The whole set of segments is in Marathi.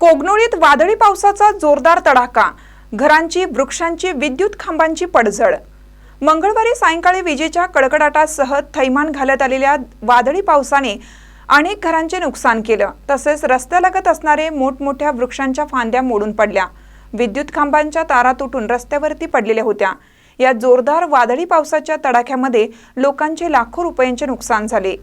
कोगनोळीत वादळी पावसाचा जोरदार तडाखा घरांची वृक्षांची विद्युत खांबांची पडझड. मंगळवारी सायंकाळी विजेच्या कडकडाटासह थैमान घालत आलेल्या वादळी पावसाने अनेक घरांचे नुकसान केलं. तसेच रस्त्यालगत असणारे मोठमोठ्या वृक्षांच्या फांद्या मोडून पडल्या. विद्युत खांबांच्या तारा तुटून रस्त्यावरती पडलेल्या होत्या. या जोरदार वादळी पावसाच्या तडाख्यामध्ये लोकांचे लाखो रुपयांचे नुकसान झाले.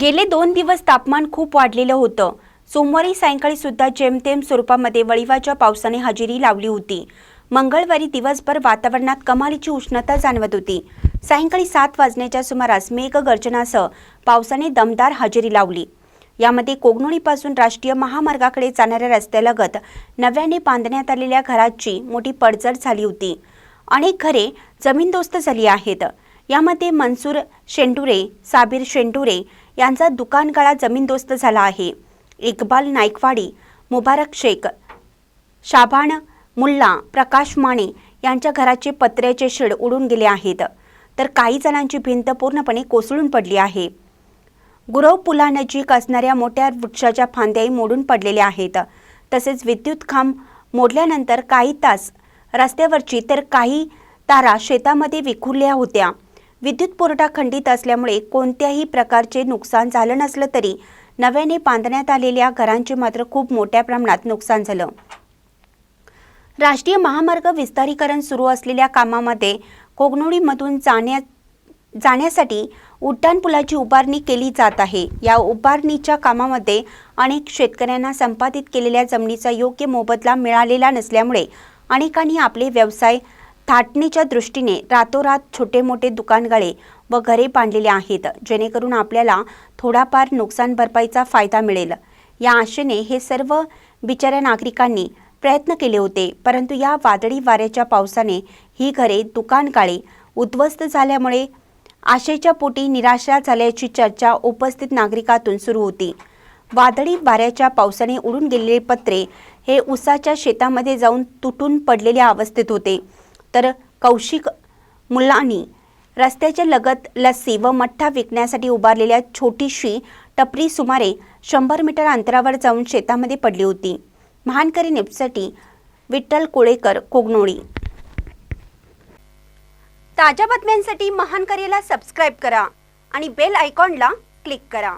गेले दोन दिवस तापमान खूप वाढलेलं होतं. सोमवारी सायंकाळी सुद्धा जेमतेम स्वरूपामध्ये वळिवाच्या पावसाने हजेरी लावली होती. मंगळवारी दिवसभर वातावरणात कमालीची उष्णता जाणवत होती. सायंकाळी सात वाजण्याच्या सुमारास मेघगर्जनासह पावसाने दमदार हजेरी लावली. यामध्ये कोगनोळीपासून राष्ट्रीय महामार्गाकडे जाणाऱ्या रस्त्यालगत नव्याने बांधण्यात आलेल्या घराची मोठी पडझड झाली होती. अनेक घरे जमीनदोस्त झाली आहेत. यामध्ये मनसूर शेंडुरे साबीर शेंडुरे यांचा दुकानगाळा जमीनदोस्त झाला आहे. इक्बाल नाईकवाडी मुबारक शेख शाबान मुल्ला प्रकाश माने यांच्या घराचे पत्र्याचे शेड उडून गेले आहेत. तर काही जणांची भिंत पूर्णपणे कोसळून पडली आहे. गुरव पुलानजीक असणाऱ्या मोठ्या वृक्षाच्या फांद्याही मोडून पडलेल्या आहेत. तसेच विद्युत खांब मोडल्यानंतर काही तास रस्त्यावरची तर काही तारा शेतामध्ये विखुरल्या होत्या. विद्युत पुरवठा खंडित असल्यामुळे कोणत्याही प्रकारचे नुकसान झालं नसलं तरी नव्याने बांधण्यात आलेल्या घरांचे मात्र खूप मोठ्या प्रमाणात नुकसान झालं. राष्ट्रीय महामार्ग विस्तारीकरण सुरू असलेल्या कामामध्ये कोगनोळीमधून जाण्या जाण्यासाठी उड्डाणपुलाची उभारणी केली जात आहे. या उभारणीच्या कामामध्ये अनेक शेतकऱ्यांना संपादित केलेल्या जमिनीचा योग्य मोबदला मिळालेला नसल्यामुळे अनेकांनी आपले व्यवसाय थाटणीच्या दृष्टीने रातोरात छोटे मोठे दुकानगाळे व घरे बांधलेले आहेत जेणेकरून आपल्याला थोडाफार नुकसान भरपाईचा फायदा मिळेल. या आशेने हे सर्व बिचाऱ्या नागरिकांनी प्रयत्न केले होते परंतु या वादळी वाऱ्याच्या पावसाने ही घरे दुकानगाळे उद्ध्वस्त झाल्यामुळे आशेच्या पोटी निराशा झाल्याची चर्चा उपस्थित नागरिकातून सुरू होती. वादळी वाऱ्याच्या पावसाने उडून गेलेले पत्रे हे उसाच्या शेतामध्ये जाऊन तुटून पडलेल्या अवस्थेत होते. तर कौशिक मुलांनी रस्त्याच्या लगत लस्सी व मठ्ठा विकण्यासाठी उभारलेल्या छोटीशी टपरी सुमारे शंभर मीटर अंतरावर जाऊन शेतामध्ये पडली होती. महानकरी निपसाठी विठ्ठल कोळेकर कोगनोळी. ताज्या बातम्यांसाठी महानकरीला सबस्क्राईब करा आणि बेल आयकॉनला क्लिक करा.